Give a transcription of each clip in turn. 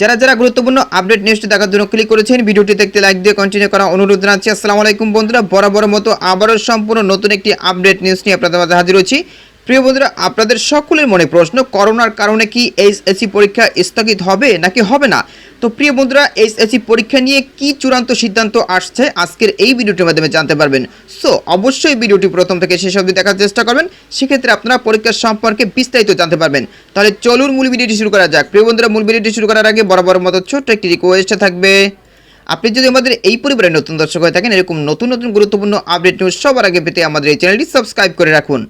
যারা যারা গুরুত্বপূর্ণ আপডেট নিউজটি দেখার জন্য ক্লিক করেছেন, ভিডিওটি দেখতে লাইক দিয়ে কন্টিনিউ করা অনুরোধ জানাচ্ছি। আসসালামু আলাইকুম বন্ধুরা বরাবর মতো আবারও সম্পূর্ণ নতুন একটি আপডেট নিউজ নিয়ে আপনাদের মাঝে হাজির হচ্ছি প্রিয় বন্ধুরা, আপনাদের সকলের মনে প্রশ্ন, করোনার কারণে কি এইচএসসি পরীক্ষা স্থগিত হবে নাকি হবে না? তো প্রিয় বন্ধুরা এইচএসসি পরীক্ষা নিয়ে কি চূড়ান্ত সিদ্ধান্ত আসছে আজকের এই ভিডিওটির মাধ্যমে জানতে পারবেন। সো অবশ্যই ভিডিওটি প্রথম থেকে শেষ অবধি দেখার চেষ্টা করবেন, সেক্ষেত্রে আপনারা পরীক্ষার সম্পর্কে বিস্তারিত জানতে পারবেন। তাহলে চলুন মূল ভিডিওটি শুরু করা যাক। প্রিয় বন্ধুরা, মূল ভিডিওটি শুরু করার আগে বরাবর মতো ছোট্ট একটি রিকোয়েস্ট থাকবে। আপনি যদি আমাদের এই পরিবারের নতুন দর্শক হয়ে থাকেন, এরকম নতুন নতুন গুরুত্বপূর্ণ আপডেট নিউজ সবার আগে পেতে আমাদের এই চ্যানেলটি সাবস্ক্রাইব করে রাখুন।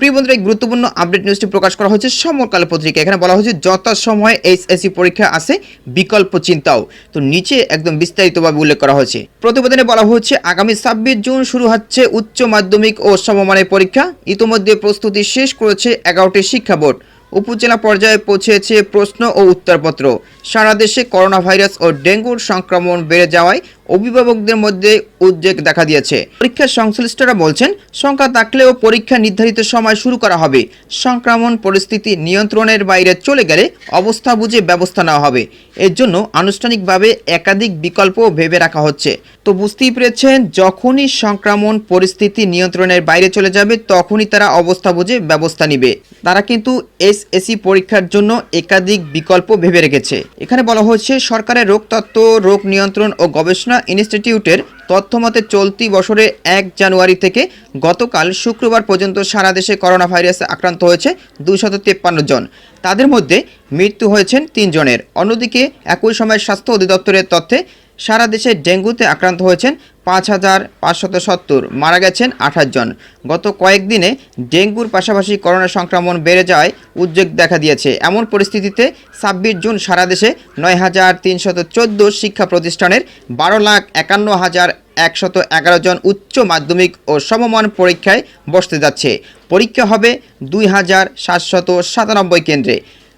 প্রিয় বন্ধুরা, এই গুরুত্বপূর্ণ আপডেট নিউজটি প্রকাশ করা হয়েছে সমকাল পত্রিকা এখানে বলা হয়েছে যথাসময়ে এইচএসসি পরীক্ষা আছে বিকল্প চিন্তাও। তো নিচে একদম বিস্তারিতভাবে উল্লেখ করা হয়েছে। প্রতিবেদনে বলা হচ্ছে আগামী ছাব্বিশ জুন শুরু হচ্ছে উচ্চ মাধ্যমিক ও সমমানের পরীক্ষা। ইতোমধ্যে প্রস্তুতি শেষ করেছে এগারোটি শিক্ষা বোর্ড। উপজেলা পর্যায়ে পৌঁছেছে প্রশ্ন ও উত্তরপত্র। সারা দেশে করোনা ভাইরাস ও ডেঙ্গুর সংক্রমণ বেড়ে যাওয়ায় অভিভাবকদের মধ্যে উদ্বেগ দেখা দিয়েছে। পরীক্ষা সংশ্লিষ্টরা বলছেন সংখ্যা থাকলেও পরীক্ষা নির্ধারিত সময় শুরু করা হবে। সংক্রমণ পরিস্থিতি নিয়ন্ত্রণের বাইরে চলে গেলে অবস্থা বুঝে ব্যবস্থা নেওয়া হবে। এর জন্য আনুষ্ঠানিকভাবে একাধিক বিকল্প ভেবে রাখা হচ্ছে। তো বুঝতেই পেরেছেন, যখনই সংক্রমণ পরিস্থিতি নিয়ন্ত্রণের বাইরে চলে যাবে, তখনই তারা অবস্থা বুঝে ব্যবস্থা নিবে। তারা কিন্তু এসএসসি পরীক্ষার জন্য একাধিক বিকল্প ভেবে রেখেছে। এখানে বলা হচ্ছে, সরকারের রোগতত্ত্ব, রোগ নিয়ন্ত্রণ ও গবেষণা ইনস্টিটিউটের তথ্যমতে চলতি বছরের এক জানুয়ারি থেকে গতকাল শুক্রবার পর্যন্ত সারা দেশে করোনা ভাইরাসে আক্রান্ত হয়েছে দুশত তেপ্পান্ন জন। তাদের মধ্যে মৃত্যু হয়েছেন তিনজনের অন্যদিকে একই সময় স্বাস্থ্য অধিদপ্তরের তথ্যে সারা দেশে ডেঙ্গুতে আক্রান্ত হয়েছেন পাঁচ হাজার পাঁচশত সত্তর। মারা গেছেন আঠাশ জন। গত কয়েকদিনে ডেঙ্গুর পাশাপাশি করোনা সংক্রমণ বেড়ে যাওয়ায় উদ্বেগ দেখা দিয়েছে। এমন পরিস্থিতিতে ছাব্বিশ জুন সারা দেশে নয় হাজার তিনশত চোদ্দ শিক্ষা প্রতিষ্ঠানের বারো লাখ একান্ন হাজার একশত এগারো জন উচ্চ মাধ্যমিক ও সমমান পরীক্ষায় বসতে যাচ্ছে। পরীক্ষা হবে দুই হাজার সাতশত সাতানব্বই কেন্দ্রে।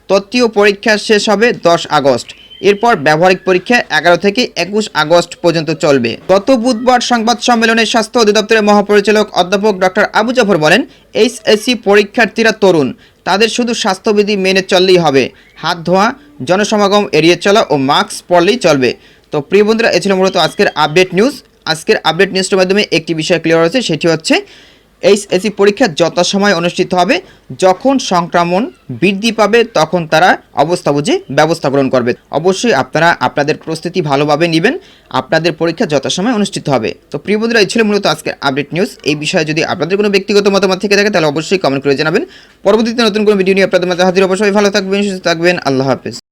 তত্ত্বীয় পরীক্ষা শেষ হবে দশ আগস্ট। এরপর ব্যবহারিক পরীক্ষা এগারো থেকে একুশ আগস্ট পর্যন্ত চলবে। গত বুধবার সংবাদ সম্মেলনে স্বাস্থ্য অধিদপ্তরের মহাপরিচালক অধ্যাপক ডক্টর আবু জাফর বলেন, এইচএসসি পরীক্ষার্থীরা তরুণ, তাদের শুধু স্বাস্থ্যবিধি মেনে চললেই হবে। হাত ধোয়া, জনসমাগম এড়িয়ে চলা ও মাস্ক পরলেই চলবে। তো প্রিয় বন্ধুরা, এ ছিল মূলত আজকের আপডেট নিউজ। আজকের আপডেট নিউজটার মাধ্যমে একটি বিষয় ক্লিয়ার হয়েছে, সেটি হচ্ছে এইচএসসি পরীক্ষা যথাসময় অনুষ্ঠিত হবে। যখন সংক্রমণ বৃদ্ধি পাবে, তখন তারা অবস্থা বুঝে ব্যবস্থা গ্রহণ করবে। অবশ্যই আপনারা আপনাদের প্রস্তুতি ভালোভাবে নেবেন। আপনাদের পরীক্ষা যথাসময় অনুষ্ঠিত হবে। তো প্রিয় বন্ধুরা, এই ছিল মূলত আজকের আপডেট নিউজ এই বিষয়ে যদি আপনাদের কোনো ব্যক্তিগত মতামত থেকে থাকে, তাহলে অবশ্যই কমেন্ট করে জানাবেন। পরবর্তীতে নতুন কোনো ভিডিও নিয়ে আপনাদের মাঝে হাজির অবশ্যই ভালো থাকবেন, সুস্থ থাকবেন। আল্লাহ হাফেজ।